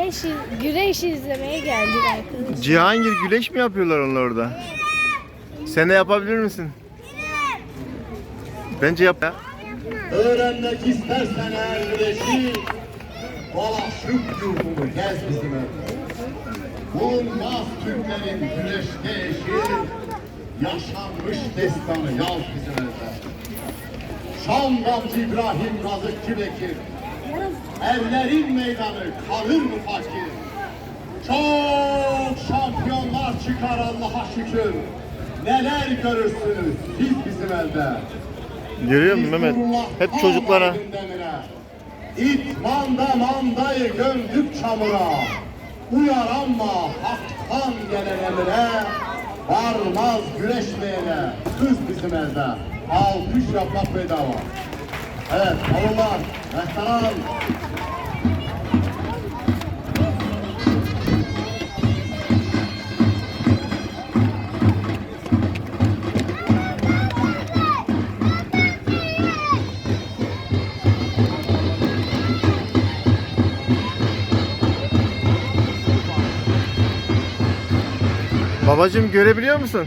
güneş güneş izlemeye geldik arkadaşlar. Cihangir güleş mi yapıyorlar onlar orada? Sen de yapabilir misin? Bence yap ya. Öğrenmek istersen eğer güneşi Dolaşıp yurdumu gez bizim evde Bulunmaz Türklerin güneşte eşi Yaşanmış destanı yaz bizim evde Şam Gamze İbrahim Razıkçı Bekir Erlerin meydanı kalır mı fakir Çok şampiyonlar çıkar Allah'a şükür Neler görürsünüz siz bizim elde Görüyor musun Mehmet? Hep çocuklara. İtmanda mandayı gömdük çamura. Uyar ama haktan gelen emre. Varmaz güreşmeyene kız bizim elde. Alkış yapmak bedava. Evet, alınlar, restoran. Babacım görebiliyor musun?